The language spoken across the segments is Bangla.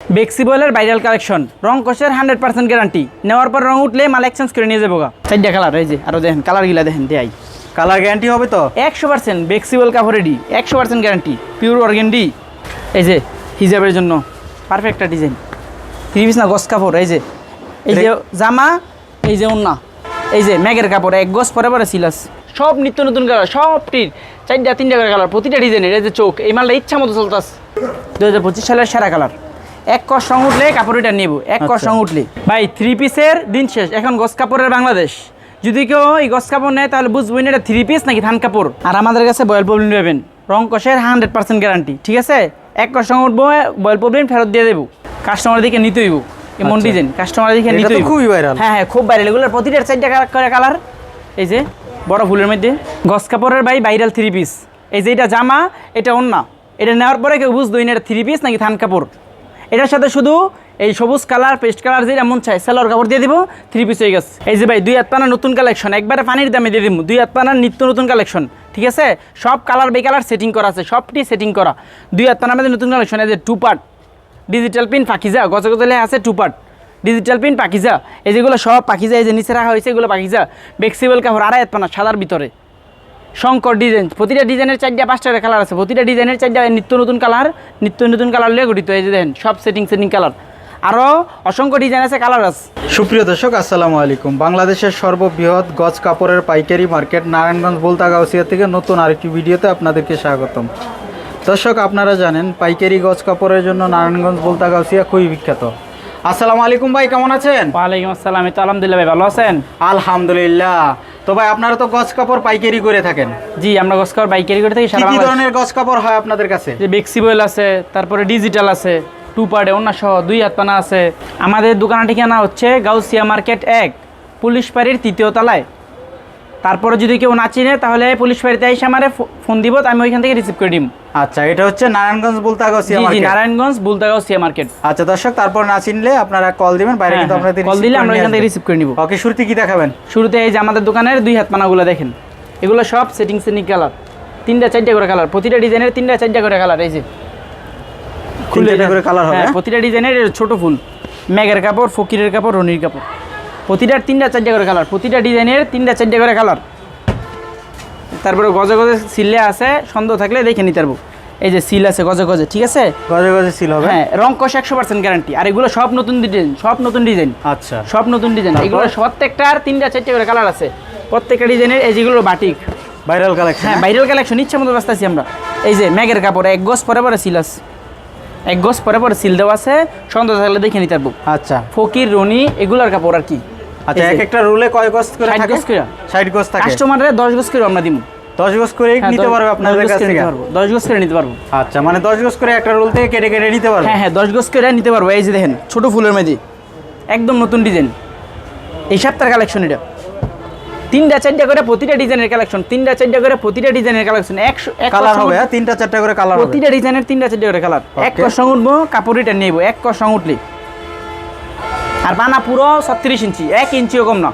বেক্সিবলের ভাইরাল কালেকশন রং কোষের হান্ড্রেড পার্সেন্ট গ্যারান্টি নেওয়ার পর রং উঠলে মাল এক্সচেঞ্জ করে নিয়ে যাব চারটা কালার এই যে আরও দেখেন কালার গিলা দেখেন দেয় কালার গ্যারান্টি হবে তো? একশো পার্সেন্ট বেক্সি বেক্সিবল কাপড়েডি একশো পার্সেন্ট গ্যারান্টি পিওর অর্গেন্ডি এই যে হিজাবের জন্য। পারফেক্ট একটা ডিজাইন থ্রি পিস না গস কাপড় এই যে। এই যে জামা এই যে ওন্না। এই যে ম্যাগের কাপড় এক গস পরে পরে সিলাস সব নিত্য নতুন কালার সবটির চারটা তিনটা করে কালার প্রতিটা ডিজাইনের এই যে চোখ এই মালটা ইচ্ছা মতো চলতাস দু হাজার পঁচিশ সালের সেরা কালার এক কষ রং উঠলে কাপড়টা নেব এক কষ রং উঠলে। ভাই থ্রি পিসের দিন শেষ। এখন গস কাপড়ের বাংলাদেশ। যদি কেউ এই গস কাপড় নেয় তাহলে বুঝবেন এটা থ্রি পিস নাকি থান কাপড়? আর আমাদের কাছে বয়েল প্রবলেম নেবেন। রং কষের হান্ড্রেড পার্সেন্ট গ্যারান্টি ঠিক আছে? এক কষ রং উঠবো বয়েল প্রবলেম ফেরত দিয়ে দেবো। কাস্টমার দিকে নিতে হইব। এমন আচ্ছা। ডিজাইন কাস্টমার দিকে এটা নিতে খুবই viral। হ্যাঁ হ্যাঁ খুব ভাইরাল এগুলোর প্রতিটার চারটা করে কালার এই যে বড় ফুলের মধ্যে। গস কাপড়ের ভাই ভাইরাল থ্রি পিস এই যে এটা জামা এটা অন্যা এটা নেওয়ার পরে কেউ বুঝতো না এটা থ্রি পিস নাকি থান কাপড়। এটার সাথে শুধু এই সবুজ কালার, পেস্ট কালার যেটা এমন চাই সেলোয়ার কাপড় দিয়ে দিব থ্রি পিস হয়ে গেছে। এই যে ভাই, দুই হাত নতুন কালেকশন একবারে পানির দামে দিয়ে দিব। দুই হাত পানার নিত্য নতুন কালেকশন ঠিক আছে? সব কালার বে কালার সেটিং করা আছে, সবটি সেটিং করা। দুই হাত পানার মধ্যে নতুন কালেকশন এই যে two part digital pin Pakiza গছে গজলে আছে two part digital pin Pakiza এই যেগুলো সব পাখিজা এই যে নিচে রাখা হয়েছে, এগুলো পাখিজা বেক্সিবল কাপড়, আড়াই হাত পানা সাদার ভিতরে। শঙ্কর ডিজাইন প্রতিটা ডিজাইনের চারটা পাঁচটা কালার আছে। প্রতিটা ডিজাইনের চারটা নিত্য নতুন কালার নিত্য নতুন কালার লিয়ে গঠিত এই যে দেখেন সব সেটিং সেটিং কালার আরও অসংখ্য ডিজাইন আছে কালার আছে। সুপ্রিয় দর্শক আসসালামু আলাইকুম। বাংলাদেশের সর্ববৃহৎ গজ কাপড়ের পাইকারি মার্কেট নারায়ণগঞ্জ বলতা গাউসিয়া থেকে নতুন আরেকটি ভিডিওতে আপনাদেরকে স্বাগতম। দর্শক আপনারা জানেন পাইকারি গজ কাপড়ের জন্য নারায়ণগঞ্জ বলতা গাউসিয়া খুবই বিখ্যাত। আসসালামু আলাইকুম ভাই কেমন আছেন? ওয়ালাইকুম আসসালাম। এই তো আলহামদুলিল্লাহ ভাই ভালো আছেন? আলহামদুলিল্লাহ। তো ভাই আপনারা তো গছ কাপড় পাইকারি করে থাকেন। জি আমরা গছ কাপড় পাইকারি করে থাকি কি ধরনের গছ কাপড় হয় আপনাদের কাছে? যে বেক্সিবল আছে তারপরে ডিজিটাল আছে টু পার্টে অন্য সহ দুই হাত পানা আছে। আমাদের দোকানের ঠিকানা হচ্ছে গাউসিয়া মার্কেট এক পুলিশ পাড়ির তৃতীয় তলায়। তারপরে যদি কেউ না চিনে তাহলে পুলিশ বাড়িতে এসে আমার ফোন দিব আমি ওইখান থেকে রিসিভ করে দিব আচ্ছা এটা হচ্ছে নারায়ণগঞ্জ বলতা জি গাউসিয়া মার্কেট নারায়ণগঞ্জ বুলতা গাউসিয়া মার্কেট আচ্ছা দর্শক তারপর না চিনলে আপনারা কল দিবেন বাইরে কিন্তু আপনাদের কল দিলে আমরা এখান থেকে রিসিভ করে নিব। ওকে শুরুতে কি দেখাবেন? শুরুতে এই যে আমাদের দোকানের দুই হাত পানাগুলো দেখেন। এগুলো সব সেটিং সেটিং কালার তিনটা চারটা করে কালার প্রতিটা ডিজাইনের তিনটা চারটা করে কালার এই যে। দেখান। করে কালার হবে। হ্যাঁ, প্রতিটা ডিজাইনের ছোট ফুল। ম্যাগের কাপড় ফকিরের কাপড় রনির কাপড়। প্রতিটার তিনটা চারটা করে কালার প্রতিটা ডিজাইনের তিনটা চারটা করে কালার তারপরে গজে গজে সিলে আছে সন্দেহ থাকলে দেখে নিতে পারব। এই যে সিল আছে গজে গজে ঠিক আছে? গজে গজে সিল হবে? হ্যাঁ রং কষ একশো পার্সেন্ট গ্যারান্টি আর এগুলো সব নতুন ডিজাইন সব নতুন ডিজাইন আচ্ছা। সব নতুন ডিজাইন? এগুলো প্রত্যেকটার তিনটা চারটে করে কালার আছে। প্রত্যেকটা ডিজাইনের এই যেগুলো বাটিক ভাইরাল কালেকশন হ্যাঁ বাইরের কালেকশন ইচ্ছা মতো ব্যস্ত আছি আমরা। এই যে ম্যাগের কাপড় এক গজ পরে পরে সিল আছে। এক গজ পরে পরে সিল দেওয়া আছে সন্দেহ থাকলে দেখে নিতে পারব। আচ্ছা। ফকির রনি এগুলার কাপড় আর কি। আচ্ছা এক একটা রুলে কয় গজ করে 60 গজ করে। 60 গজ থাকে। কাস্টমাররা দশ গজ করে আমরা দিব 10 গজ করে হ্যাঁ, নিতে পারবে আপনাদের কাছ থেকে। নিতে পারব। দশ গজ করে নিতে পারব। আচ্ছা মানে 10 গজ করে একটা রুল থেকে কেটে কেটে নিতে পারবে? হ্যাঁ হ্যাঁ দশ গজ করে নিতে পারব। এই যে দেখেন ছোট ফুলের মেদি একদম নতুন ডিজাইন এই সপ্তাহের কালেকশন এটা। তিনটা চারটা করে প্রতিটা ডিজাইনের কালেকশন তিনটা চারটা করে প্রতিটা ডিজাইনের কালেকশন একশো এক কালার হবে হ্যাঁ? তিনটা চারটা করে কালার প্রতিটা ডিজাইনের তিনটা চারটা করে কালার এক Okay. কষ সঙ্গ উঠবো কাপড়িটা নেব। এক কষ সঙ্গ উঠলে আর বানা পুরো ছত্রিশ ইঞ্চি এক ইঞ্চিও কম না।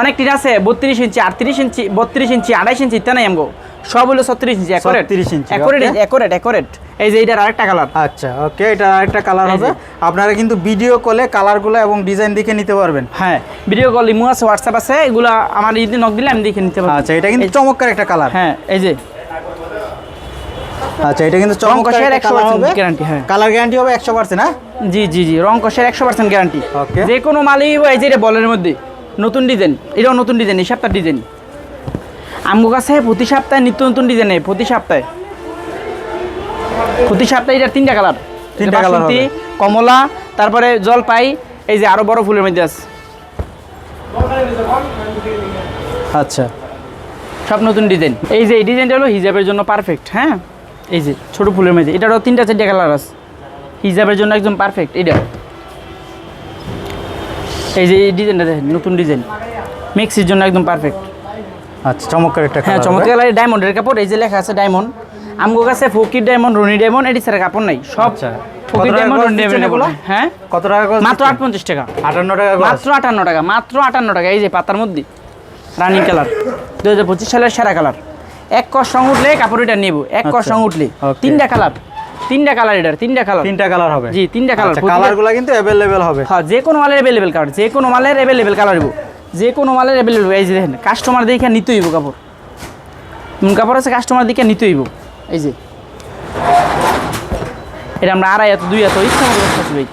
অনেক টিন আছে বত্রিশ ইঞ্চি আটত্রিশ ইঞ্চি বত্রিশ ইঞ্চি আড়াইশ ইঞ্চি ইত্যাদি নাই আমগো। সব হলো ছত্রিশ ইঞ্চি 36 ইঞ্চি, okay. একরেট একরেট এই যে এইটার আরেকটা কালার আচ্ছা ওকে এটা আরেকটা কালার হবে। আপনারা কিন্তু ভিডিও কলে কালারগুলো এবং ডিজাইন দেখে নিতে পারবেন। হ্যাঁ ভিডিও কল ইমো আছে হোয়াটসঅ্যাপ আছে এগুলো আমার যদি নক দিলে আমি দেখে নিতে পারব। আচ্ছা এটা কিন্তু চমৎকার একটা কালার হ্যাঁ এই যে। আচ্ছা এটা কিন্তু একটা 100% কালার হবে। guarantee, হ্যাঁ। কালার গ্যারান্টি হবে 100% হ্যাঁ? জি জি জি রং কষের একশো পার্সেন্ট গ্যারান্টি Okay. যে কোনো মালই এই যে বলের মধ্যে নতুন ডিজাইন এটাও নতুন ডিজাইন এই সপ্তাহ ডিজাইন আমগো কাছে প্রতি সপ্তাহে নিত্য নতুন ডিজাইন প্রতি সপ্তাহে। প্রতি সপ্তাহে এটার তিনটা কালার তিনটা কালার। কমলা তারপরে জলপাই এই যে আরও বড় ফুলের মধ্যে আছে। আচ্ছা। সব নতুন ডিজাইন এই যে এই ডিজাইনটা হলো হিজাবের জন্য পারফেক্ট হ্যাঁ? এই যে ছোট ফুলের মধ্যে এটারও তিনটা চারটে কালার আছে। হিজাবের জন্য একদম পারফেক্ট এটা। এই যে এই ডিজাইনটা দেখেন নতুন ডিজাইন। মিক্সির জন্য একদম পারফেক্ট আচ্ছা চমৎকার একটা হ্যাঁ কালার চমৎকার লাগে ডায়মন্ডের কাপড় এই যে লেখা আছে ডায়মন্ড আমগো কাছে ফকির ডায়মন্ড রনি ডায়মন্ড এটি ছাড়া কাপড় নাই। সব আচ্ছা। ফকির ডায়মন্ড গজ রনি ডায়মন্ড এগুলো? হ্যাঁ? কত টাকা মাত্র আট দিচ্ছেন? পঞ্চাশ টাকা। 58 টাকা মাত্র আটান্ন টাকা মাত্র আটান্ন টাকা। এই যে পাতার মধ্যে। রানিং কালার দু হাজার পঁচিশ সালের সেরা কালার এক কষ রং উঠলে কাপড়টা নেব এক কষ আচ্ছা, রং উঠলে। তিনটা কালার তিনটা কালার এটার তিনটা কালার। তিনটা কালার হবে। জি, তিনটা colour, প্রতিটা- কালারগুলো কিন্তু অ্যাভেলেবেল হবে। হ্যাঁ যে কোনো মালের অ্যাভেলেবেল কালার যে কোনো মালের অ্যাভেলেবেল কালার হইব। যে কোনো মালের অ্যাভেলেবেল এই যে দেখেন কাস্টমার দেখে নিতে হইব কাপড়। এমন কাপড় আছে কাস্টমার দেখে নিতে হইব। এই যে। এটা আমরা আড়াই এত দুই এত ইচ্ছা মতো বসতেছি ভাই।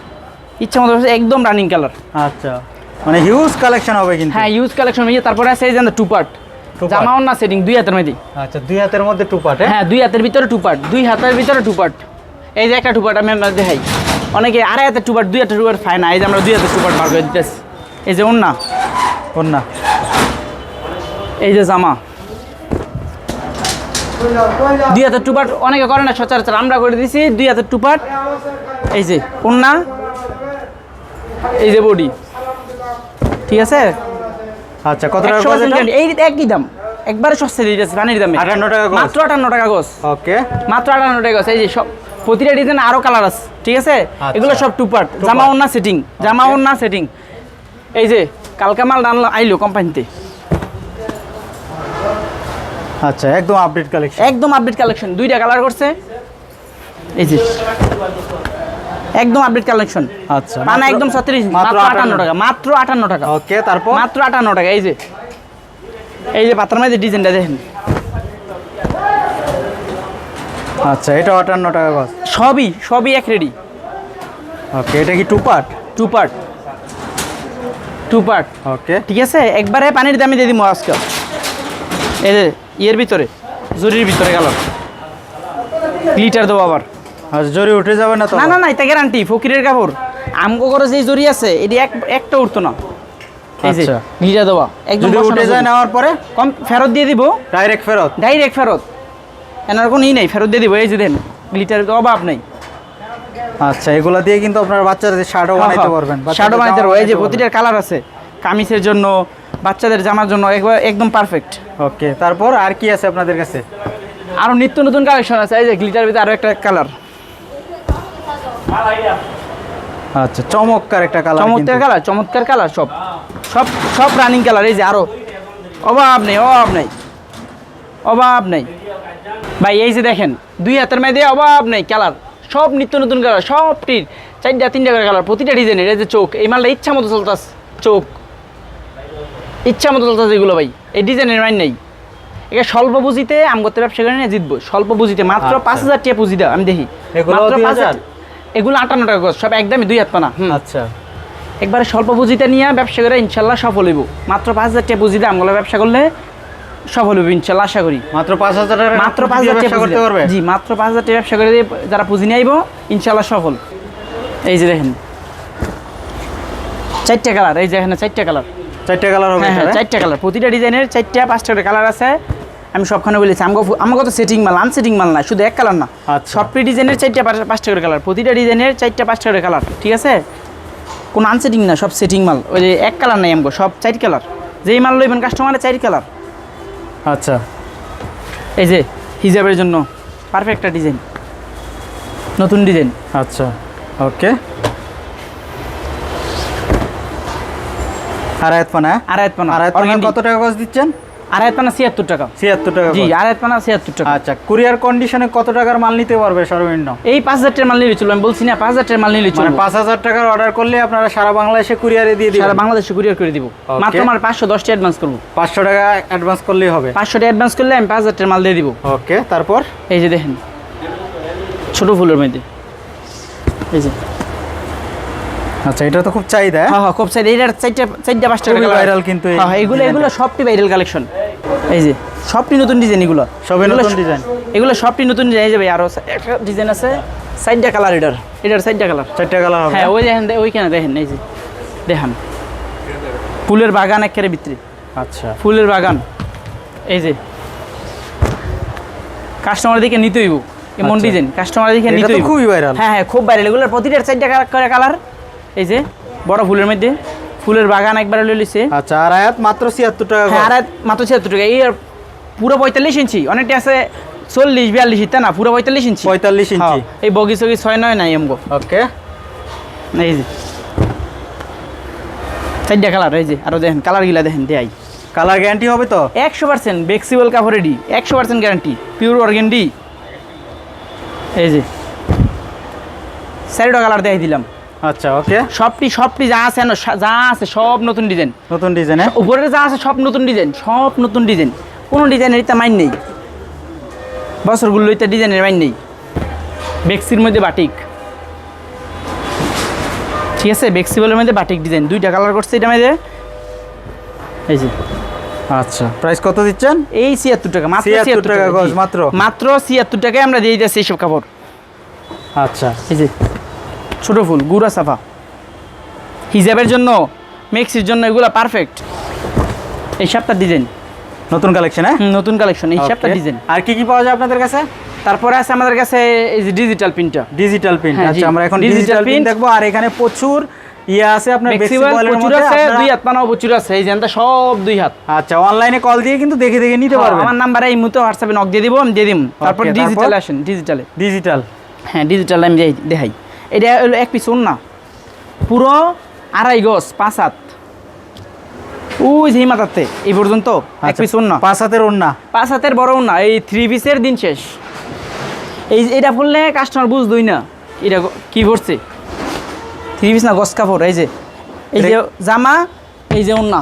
ইচ্ছা মতো একদম রানিং কালার আচ্ছা। মানে হিউজ কালেকশন হবে কিন্তু। হ্যাঁ ইউজ কালেকশন হয়ে তারপরে আছে এই যে টু পার্ট জামাও না সেটিং দুই হাতের মধ্যে আচ্ছা দুই হাতের মধ্যে টু পার্ট হ্যাঁ? দুই হাতের ভিতরে টু পার্ট দুই হাতের ভিতরে টু পার্ট এই যে একটা টু পার্ট আমি আপনার দেখাই। অনেকে আড়াই হাতের টু পার্ট দুই হাতের টু পার্ট না। এই যে আমরা দুই হাতের টু পার্ট বার করে দিতেছি। এই যে না কোন এই যে জামা। দুই হাতের টু পার্ট অনেকে করে না সচরাচর আমরা করে দিছি। দুই হাতের টু পার্ট এই যে ওন্না এই যে বডি ঠিক আছে? আচ্ছা কত টাকা? এই একই দাম। একবারে সস্তা দিয়ে যাচ্ছে পানির দামে। 58 টাকা মাত্র আটান্ন টাকা গোস ওকে। মাত্র আটান্ন টাকা গজ এই যে সব প্রতিটা ডিজাইন আরও কালার আছে ঠিক আছে? আচ্ছা। এগুলো সব টু পার্ট জামা ওন্না সেটিং জামা ওন্না সেটিং এই যে কালকা মাল ডানলো আইলো কোম্পানিতে আচ্ছা একদম আপডেট কালেকশন একদম আপডেট কালেকশন দুইটা কালার করছে। এই যে একদম আপডেট কালেকশন আচ্ছা পানা একদম ছত্রিশ মাত্র মাত্র আটান্ন। 58 টাকা মাত্র আটান্ন টাকা। ওকে তারপর? মাত্র আটান্ন টাকা এই যে। এই যে পাত্রার মধ্যে ডিজাইনটা দেখেন। আচ্ছা এটা আটান্ন টাকা গজ। সবই সবই এক রেডি ওকে এটা কি two part two part two part okay. ঠিক আছে? একবারে পানির দামে দিয়ে দিব আজকে। এই যে ইয়ের ভিতরে জরির ভিতরে গেল। লিটার দেবো আবার। জরি উঠে যাবে না তো না না না এটা গ্যারান্টি ফকিরের কাপড়। আমগো করে যে জরি আছে এটি এক একটা উঠতো না। আচ্ছা। লিটার দেওয়া একদম উঠে যায়। নেওয়ার পরে? কম ফেরত দিয়ে দিব। ডাইরেক্ট ফেরত? ডাইরেক্ট ফেরত। এনার কোনো ই নেই ফেরত দিয়ে দিব। এই যে দেন লিটার অভাব নাই। আচ্ছা এগুলা দিয়ে কিন্তু আপনার বাচ্চাদের শার্টও বানাইতে পারবেন। শার্টও বানাইতে জামা পারব এই যে পারবেন। প্রতিটার কালার আছে। কামিজের জন্য বাচ্চাদের জামার জন্য একদম পারফেক্ট ওকে তারপর আর কি আছে আপনাদের কাছে? আরও নিত্য নতুন কালেকশন আছে। এই যে গ্লিটার ভিতরে আরও একটা কালার আচ্ছা চমৎকার একটা কালার চমৎকার কালার চমৎকার কালার সব। সব সব রানিং কালার এই যে আরও অভাব নেই অভাব নেই। অভাব নেই। ভাই এই যে দেখেন দুই হাতের মেয়েদের অভাব নেই কালার। সব নিত্য নতুন কালার সবটির চারটা তিনটা করে কালার। প্রতিটা ডিজাইনের এই যে চোখ এই মালটা ইচ্ছা মতো চলতাস চোখ। ইচ্ছা মতো চলতাস এগুলো ভাই। এই ডিজাইনের মাইন নেই। এটা স্বল্প পুঁজিতে আম করতে ব্যবসা করে নিয়ে জিতবো। স্বল্প পুঁজিতে মাত্র আচ্ছা। পাঁচ হাজার টাকা পুঁজি দাও আমি দেখি। মাত্র পাঁচ হাজার? এগুলো আটান্ন টাকা গজ, সব একদমই দুই হাত পানা আচ্ছা। একবারে স্বল্প পুঁজিতে নিয়ে ব্যবসা করে ইনশাল্লাহ সফল হইব। মাত্র পাঁচ হাজার টাকা পুঁজিতে আমগুলো ব্যবসা করলে সফল হইব ইনশাল্লাহ আশা করি। মাত্র পাঁচ হাজার টাকা মাত্র পাঁচ হাজার টাকা করতে পারবে? জি মাত্র পাঁচ হাজার টাকা ব্যবসা করে যারা পুঁজি নিয়ে আইব ইনশাল্লাহ সফল। এই যে দেখেন। চারটে কালার এই যে এখানে চারটে কালার। চারটে কালার হবে হ্যাঁ হ্যাঁ চারটে কালার। প্রতিটা ডিজাইনের চারটা পাঁচটা কালার আছে। আমি সবখানে বলেছি আমাকে আমাকে তো সেটিং মাল আনসেটিং মাল না শুধু এক কালার না। আচ্ছা। সবটি ডিজাইনের চারটা পাঁচ- পাঁচটা করে কালার প্রতিটা ডিজাইনের চারটা পাঁচটা করে কালার ঠিক আছে? কোনো আনসেটিং না সব সেটিং মাল ওই যে এক কালার নাই আমগো সব চার কালার যেই মাল লইবেন কাস্টমারের চার কালার আচ্ছা। এই যে হিজাবের জন্য পারফেক্ট একটা ডিজাইন নতুন ডিজাইন আচ্ছা ওকে। আড়াইত পানা হ্যাঁ? আড়াইত পানা। আড়াইত পানা। কত টাকা গজ দিচ্ছেন? আড়াইত পানা ছিয়াত্তর টাকা। ছিয়াত্তর টাকা জি গজ। আড়াইত পানা ছিয়াত্তর টাকা। আচ্ছা কুরিয়ার কন্ডিশনে কত টাকার মাল নিতে পারবে সর্বনিম্ন? এই পাঁচ হাজার টাকার মাল নিলে চলবে আমি বলছি না পাঁচ হাজার টাকার মাল নিলে মানে চলবে। পাঁচ হাজার টাকার অর্ডার করলে আপনারা সারা বাংলাদেশে কুরিয়ারে দিয়ে সারা বাংলাদেশে কুরিয়ার করে দিব। মাত্র আমার পাঁচশো দশটা অ্যাডভান্স করব। পাঁচশো টাকা অ্যাডভান্স করলেই হবে। পাঁচশো টাকা অ্যাডভান্স করলে আমি পাঁচ হাজার টাকার মাল দিয়ে দিব। ওকে তারপর? এই যে দেখেন ছোট ফুলের মধ্যে। এই যে। আচ্ছা এটা তো খুব চাহিদা হ্যাঁ? হ্যাঁ হ্যাঁ খুব সাইড এইটার চারটা চারটা পাঁচটা খুবই colour কিন্তু হ্যাঁ হ্যাঁ, এগুলো এগুলো সবটি ভাইরাল কালেকশন এই যে সবটি নতুন ডিজাইন এগুলো। সবই নতুন ডিজাইন এগুলো সবটি নতুন ডিজাইন এই যে আরও একটা ডিজাইন আছে সাইডটা কালার এটার। এটার সাইডটা কালার চারটে কালার হ্যাঁ ওই দেখেন ওইখানে দেখেন এই যে দেখান। ফুলের বাগান একেবারে ভিতরে আচ্ছা। ফুলের বাগান। এই যে কাস্টমার দিকে নিতে হইব। এমন। ডিজাইন কাস্টমার দিকে এটা নিতে তো হইব। খুবই ভাইরাল হ্যাঁ হ্যাঁ খুব ভাইরাল এগুলোর প্রতিটার চারটা করে কালার এই যে বড় ফুলের মধ্যে। ফুলের বাগান একবার লইছে। আচ্ছা আর আয়াত মাত্র ছিয়াত্তর টাকা হ্যাঁ। আর মাত্র ছিয়াত্তর টাকা। এই পুরো পঁয়তাল্লিশ ইঞ্চি। অনেকটা আছে চল্লিশ বিয়াল্লিশ ইতা না? পুরো পঁয়তাল্লিশ ইঞ্চি। পঁয়তাল্লিশ ইঞ্চি। হ্যাঁ, এই বগি সগি ছয় নয় নাই আমগো। ওকে। এই যে। চারটা কালার এই যে। আরও দেখেন কালার গিলা দেখেন দেয়াই কালার গ্যারান্টি হবে তো? একশো পার্সেন্ট বেক্সিবল কাপড় রেডি। একশো পার্সেন্ট গ্যারান্টি। Pure organdie. এই যে। চারিটা কালার দেখাই দিলাম। আচ্ছা ওকে সবটি সবটি যা আছে না, যা আছে সব নতুন ডিজাইন। নতুন ডিজাইন হ্যাঁ? উপরে যা আছে সব নতুন ডিজাইন সব নতুন ডিজাইন। কোনো ডিজাইনের ইত্যা মাইন নেই। বছরগুলো ইত্যা ডিজাইনের মাইন নেই। বেক্সির মধ্যে বাটিক। ঠিক আছে বেক্সিবলের মধ্যে বাটিক ডিজাইন। দুইটা কালার করছে এটা মধ্যে। এই যে। আচ্ছা প্রাইস কত দিচ্ছেন? এই ছিয়াত্তর টাকা মাত্র ছিয়াত্তর টাকা। মাত্র? মাত্র ছিয়াত্তর টাকায় আমরা দিয়ে দিচ্ছি এইসব কাপড়। আচ্ছা। এই যে। ছোট ফুল গুড়া সাফা হিজাবের জন্য মেক্সির জন্য এগুলো পারফেক্ট এই সপ্তাহ ডিজাইন নতুন কালেকশন হ্যাঁ? নতুন কালেকশন এই Okay. ডিজাইন আর কি কি পাওয়া যায় আপনাদের কাছে? তারপরে আছে আমাদের কাছে এই যে ডিজিটাল প্রিন্টটা ডিজিটাল প্রিন্ট হ্যাঁ, আচ্ছা আমরা এখন ডিজিটাল প্রিন্ট। দেখব আর এখানে প্রচুর ইয়ে আছে আপনার প্রচুর আছে দুই হাত পানাও প্রচুর আছে এই জানটা সব দুই হাত। আচ্ছা অনলাইনে কল দিয়ে কিন্তু দেখে দেখে নিতে পারবেন। আমার নাম্বারে এই মুহূর্তে হোয়াটসঅ্যাপে নক দিয়ে দিব আমি দিয়ে দিব তারপর? ডিজিটাল আসেন ডিজিটালে ডিজিটাল হ্যাঁ ডিজিটাল আমি দেখাই। এটা হলো এক পিস না পুরো আড়াই গজ পাঁচ হাত। ওই যে মাথাতে এই পর্যন্ত এক পিস না আচ্ছা, পাঁচ হাতের ওন্না পাঁচ হাতের বড় না এই থ্রি পিসের দিন শেষ। এই যে এটা বললে কাস্টমার বুঝদই না এটা কি করছে থ্রি পিস না গস কাপড় এই যে। এই যে জামা এই যে ওন্না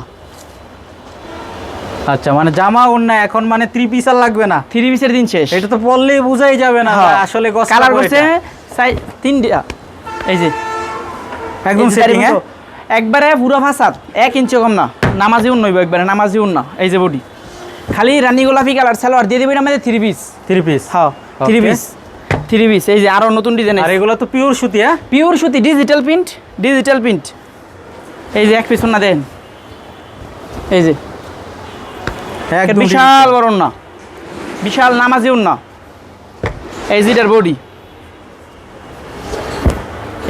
আচ্ছা মানে জামা ওন্না এখন মানে থ্রি পিস আর লাগবে না। থ্রি পিসের দিন শেষ। এটা তো পরলেই বোঝাই যাবে না আসলে গস কালার করছে তিনটা এই যে। একদম সেটিং মতো। একবারে পুরো ফাঁসাত এক ইঞ্চি কম না। নামাজি উন নইব একবারে নামাজি উন না। এই যে বডি খালি রানী গোলাপি কালার সালোয়ার দিয়ে দেবেন আমাদের থ্রি পিস থ্রি পিস হ্যাঁ থ্রি পিস থ্রি পিস এই যে আরও নতুন ডিজাইন আর এগুলো তো পিওর সুতি হ্যাঁ? পিওর সুতি ডিজিটাল প্রিন্ট ডিজিটাল প্রিন্ট এই যে এক পিস না দেন। এই যে। বিশাল বড় না বিশাল নামাজি না এই যে এটার বডি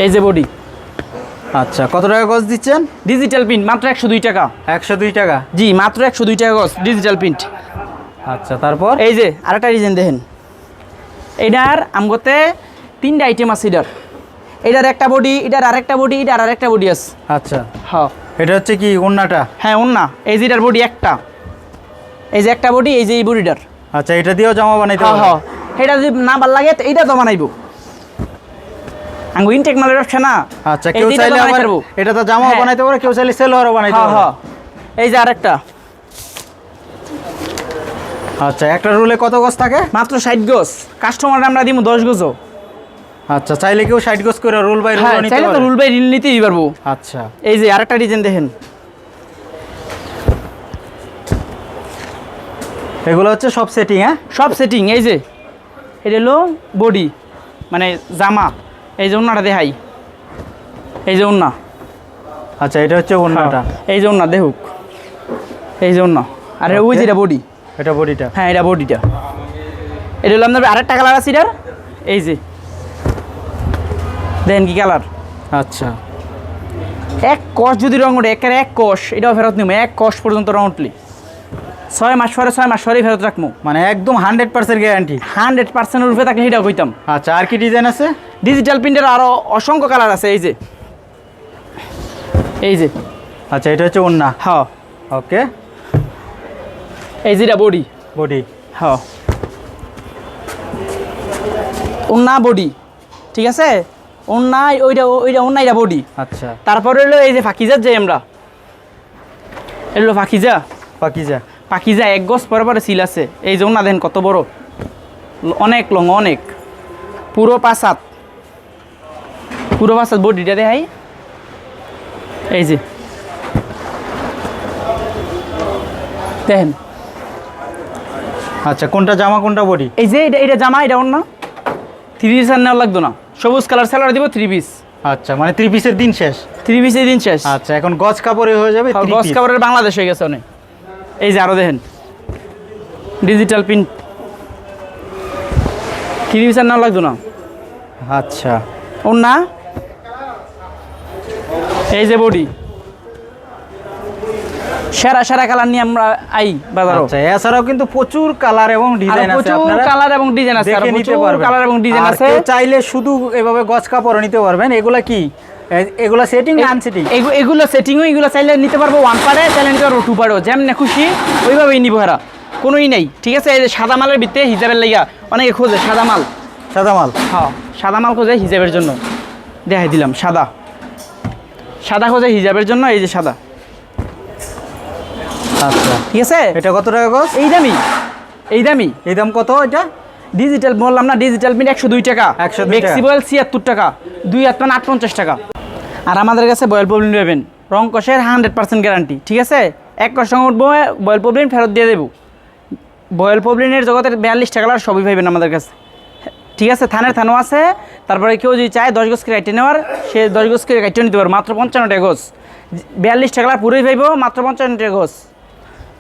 এই যে বডি। আচ্ছা কত টাকা গজ দিচ্ছেন? ডিজিটাল প্রিন্ট মাত্র একশো দুই টাকা। একশো দুই টাকা? জি মাত্র একশো দুই টাকা গজ ডিজিটাল প্রিন্ট আচ্ছা তারপর? এই যে আরেকটা ডিজাইন দেখেন। এটার আমগতে তিনটা আইটেম আছে এটার। এটার একটা বডি এটার আরেকটা বডি এটার আরেকটা বডি আছে। আচ্ছা। হ্যাঁ। এটা হচ্ছে কি ওন্নাটা? হ্যাঁ ওর না এই যে এটার বডি একটা। এই যে একটা বডি এই যে এই বডিটার আচ্ছা এটা দিয়েও জামা বানাইতে হ্যাঁ হ্যাঁ। এটা যদি না ভালো লাগে তো এইটা তো বানাইবো। আঙ্গু ইনটেক মালের ব্যবসা না? আচ্ছা কেউ চাইলে আবার এটা তো জামাও হ্যাঁ। বানাইতে পারে কেউ চাইলে সেলোয়ারও বানাইতে হ্যাঁ পারে। হ্যাঁ। এই যে আরেকটা। আচ্ছা একটা রুলে কত গজ থাকে? মাত্র ষাট গজ কাস্টমার আমরা দিব দশ গজও আচ্ছা চাইলে কেউ ষাট গজ করে রুল বাই রুল নিতে চাইলে তো রুল বাই রিল নিতেই পারব। আচ্ছা। এই যে আরেকটা ডিজাইন দেখেন। এগুলো হচ্ছে সব সেটিং হ্যাঁ? সব সেটিং এই যে। এটা হলো বডি মানে জামা। এই যে ওনাটা দেখাই। এই যে ওনা আচ্ছা এটা হচ্ছে ওন্নাটা এই যে ওনা দেখুক। এই যে ওনা আর ওই যে এটা বডি এটা বডিটা হ্যাঁ এটা বডিটা এটা হলো আপনার আরেকটা কালার আছে এটার? এই যে। দেখেন কি কালার আচ্ছা। এক কষ যদি রং ওঠে একের এক কষ এটাও ফেরত নিব। এক কষ পর্যন্ত রং উঠলি। ছয় মাস পরে ছয় মাস পরেই ফেরত রাখব মানে একদম হান্ড্রেড পার্সেন্ট গ্যারান্টি হান্ড্রেড পার্সেন্টের উপরে তাকে সেটাও কইতাম আচ্ছা আর কি ডিজাইন আছে? ডিজিটাল প্রিন্টের আরও অসংখ্য কালার আছে এই যে। এই যে। আচ্ছা এটা হচ্ছে ওন্না হ্যাঁ। ওকে এই যেটা বডি বডি হ্যাঁ। ওন্না বডি ঠিক আছে? ওন্নাই ওইটা ওইটা ওন্নাইটা বডি আচ্ছা। তারপরে হলো এই যে ফাকিজার যাই আমরা। এগুলো ফাকিজা। পাকিজা পাকিজা এক গজ পরে পরে সিল আছে। এই যে না দেন কত বড়। অনেক লং অনেক। পুরো পাঁচাত পুরো পাঁচাত বডিটা দেখাই। এই যে। দেখেন। আচ্ছা কোনটা জামা কোনটা বডি? এই যে এটা এটা জামা এটা অন্য থ্রি পিস আর নেওয়া লাগতো না। সবুজ কালার স্যালার দিব থ্রি পিস আচ্ছা মানে থ্রি পিসের দিন শেষ? থ্রি পিসের দিন শেষ। আচ্ছা এখন গজ কাপড়ে হয়ে যাবে piece। কাপড়ের বাংলাদেশ হয়ে গেছে অনেক। এই যে আরও দেখেন। ডিজিটাল প্রিন্ট থ্রি পিস আর নেওয়া লাগতো না? আচ্ছা। ওর না? এই যে বডি সেরা সেরা কালার নিয়ে আমরা আই বাজারও। আচ্ছা এছাড়াও কিন্তু প্রচুর কালার এবং ডিজাইন আছে। প্রচুর কালার এবং ডিজাইন আছে আর প্রচুর কালার এবং ডিজাইন আছে। চাইলে শুধু এভাবে গজ কাপড় নিতে পারবেন। এগুলা কি? এগুলা সেটিং আনসেটিং এগুলো সেটিংও এগুলো চাইলে নিতে পারব ওয়ান পারে চাইলে নিতে পারব টু পারেও যেমন খুশি ওইভাবেই নিবো কোনোই নেই ঠিক আছে? এই যে সাদা মালের ভিতরে হিজাবের লাইগা অনেকে খোঁজে সাদা মাল। সাদা মাল? হ্যাঁ সাদা মাল খোঁজে হিজাবের জন্য। দেখাই দিলাম সাদা। সাদা খোঁজে হিজাবের জন্য এই যে সাদা। আচ্ছা। ঠিক আছে? এটা কত টাকা গজ এই দামি। এই দামি। এই দাম কত এটা? ডিজিটাল বললাম না ডিজিটাল প্রিন্ট একশো দুই টাকা। 102 টাকা। ছিয়াত্তর টাকা। দুই হাত পান আট পঞ্চাশ টাকা। আর আমাদের কাছে বয়েল প্রবলেম নেবেন। রং কষের হান্ড্রেড পার্সেন্ট গ্যারান্টি, ঠিক আছে? এক কষ সঙ্গে উঠবো, বয়েল প্রবলেম ফেরত দিয়ে দেবো। বয়েল প্রবলেমের জগতের বিয়াল্লিশ টাকা সবই পাইবেন আমাদের কাছে। ঠিক আছে? থানের থানও আছে। তারপরে কেউ যদি চায় দশ গোজ করে নেওয়ার, সে দশ গোজ করে নিতে পারবে। মাত্র পঞ্চান্ন টাকা গোজ। বিয়াল্লিশ টাকা পুরোই পাইব, মাত্র পঞ্চান্ন টাকা গোজ।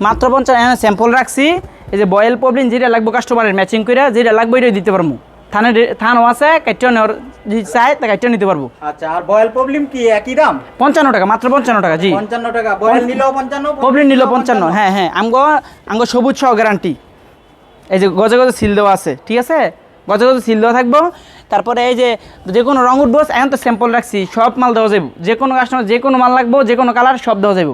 মাত্র পঞ্চান্ন স্যাম্পল রাখছি। এই যে বয়েল প্রবলেম যেটা লাগবে কাস্টমারের ম্যাচিং করে যেটা লাগবে এটাই দিতে পারব। থানের থানও আছে কাইটেও নেওয়ার যদি চায় তা কাইটেও নিতে পারব। আচ্ছা আর বয়েল প্রবলেম কি? একই দাম? পঞ্চান্ন টাকা মাত্র পঞ্চান্ন টাকা জি। পঞ্চান্ন টাকা। বয়েল নিলেও পঞ্চান্ন প্রবলেম নিল পঞ্চান্ন। হ্যাঁ হ্যাঁ আমগো আমগো সবুজ সহ গ্যারান্টি এই যে গজে গজে সিল দেওয়া আছে ঠিক আছে? গজে গজে সিল দেওয়া থাকব। তারপরে এই যে যে কোনো রঙ উঠবো এখন তো স্যাম্পল রাখছি সব মাল দেওয়া যাব যে কোনো কাস্টমার যে কোনো মাল লাগবো যে কোনো কালার সব দেওয়া যাব